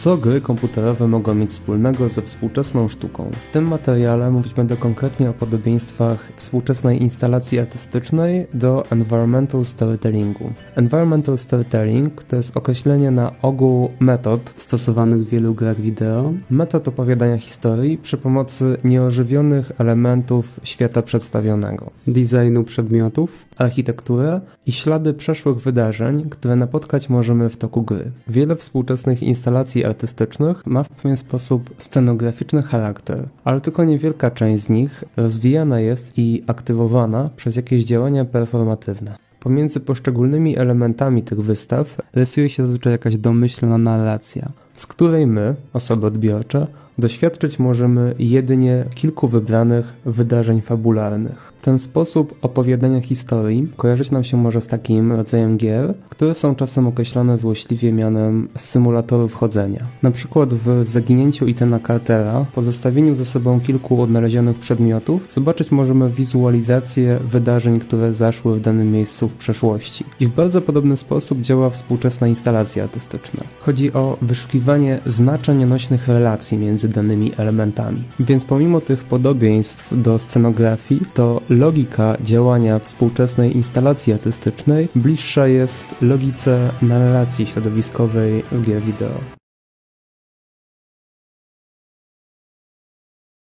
Co gry komputerowe mogą mieć wspólnego ze współczesną sztuką? W tym materiale mówić będę konkretnie o podobieństwach współczesnej instalacji artystycznej do environmental storytellingu. Environmental storytelling to jest określenie na ogół metod stosowanych w wielu grach wideo, metod opowiadania historii przy pomocy nieożywionych elementów świata przedstawionego, designu przedmiotów, architektury i ślady przeszłych wydarzeń, które napotkać możemy w toku gry. Wiele współczesnych instalacji artystycznych ma w pewien sposób scenograficzny charakter, ale tylko niewielka część z nich rozwijana jest i aktywowana przez jakieś działania performatywne. Pomiędzy poszczególnymi elementami tych wystaw rysuje się zazwyczaj jakaś domyślna narracja, z której my, osoby odbiorcze, doświadczyć możemy jedynie kilku wybranych wydarzeń fabularnych. Ten sposób opowiadania historii kojarzyć nam się może z takim rodzajem gier, które są czasem określane złośliwie mianem symulatorów chodzenia. Na przykład w Zaginięciu Itana Cartera, po zestawieniu ze sobą kilku odnalezionych przedmiotów, zobaczyć możemy wizualizację wydarzeń, które zaszły w danym miejscu w przeszłości. I w bardzo podobny sposób działa współczesna instalacja artystyczna. Chodzi o wyszukiwanie znaczeń nośnych relacji między danymi elementami. Więc pomimo tych podobieństw do scenografii, to logika działania współczesnej instalacji artystycznej bliższa jest logice narracji środowiskowej z gier wideo.